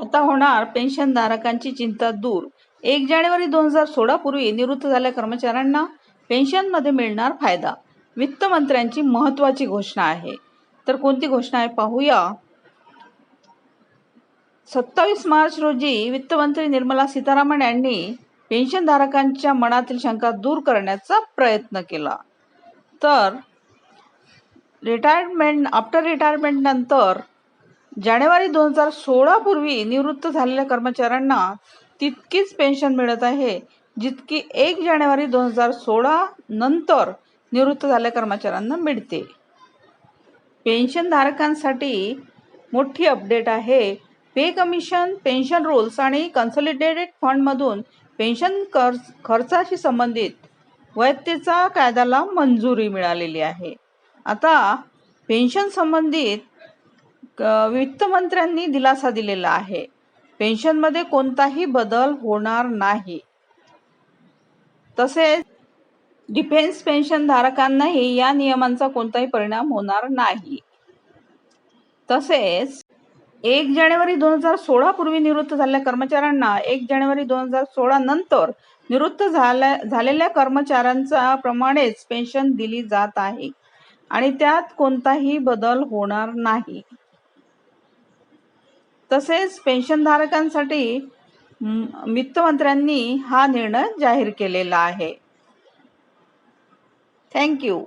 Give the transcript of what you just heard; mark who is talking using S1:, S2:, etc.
S1: आता होणार पेन्शनधारकांची चिंता दूर. एक जानेवारी दोन हजार सोळा पूर्वी निवृत्त झालेल्या कर्मचाऱ्यांना पेन्शनमध्ये मिळणार फायदा. वित्त मंत्र्यांची महत्त्वाची घोषणा आहे. तर कोणती घोषणा आहे पाहूया. सत्तावीस मार्च रोजी वित्तमंत्री निर्मला सीतारामन यांनी पेन्शनधारकांच्या मनातील शंका दूर करण्याचा प्रयत्न केला. तर रिटायरमेंट आफ्टर रिटायरमेंट नंतर जानेवारी दोन हजार सोळा पूर्वी निवृत्त झालेल्या कर्मचाऱ्यांना तितकीच पेन्शन मिळत आहे जितकी एक जानेवारी दोन हजार सोळा नंतर निवृत्त झालेल्या कर्मचाऱ्यांना मिळते. पेन्शनधारकांसाठी मोठी अपडेट आहे. पे कमिशन पेन्शन रूल्स आणि कन्सॉलिडेटेड फंडमधून पेन्शन खर्च खर्चाशी संबंधित वैयक्तीचा कायद्याला मंजुरी मिळालेली आहे. आता पेन्शन संबंधित वित्त मंत्र्यांनी दिलासा दिलेला आहे. पेन्शनमध्ये कोणताही बदल होणार नाही. तसेच डिफेन्स पेन्शन धारकांनाही या नियमांचा कोणताही परिणाम होणार नाही. तसेच एक जानेवारी दोन हजार सोळा पूर्वी निवृत्त झालेल्या कर्मचाऱ्यांना एक जानेवारी दोन हजार सोळा नंतर निवृत्त झाल्या झालेल्या कर्मचाऱ्यांचा प्रमाणेच पेन्शन दिली जात आहे आणि त्यात कोणताही बदल होणार नाही. तसेच पेन्शनधारकांसाठी वित्तमंत्र्यांनी हा निर्णय जाहीर केलेला आहे. थँक्यू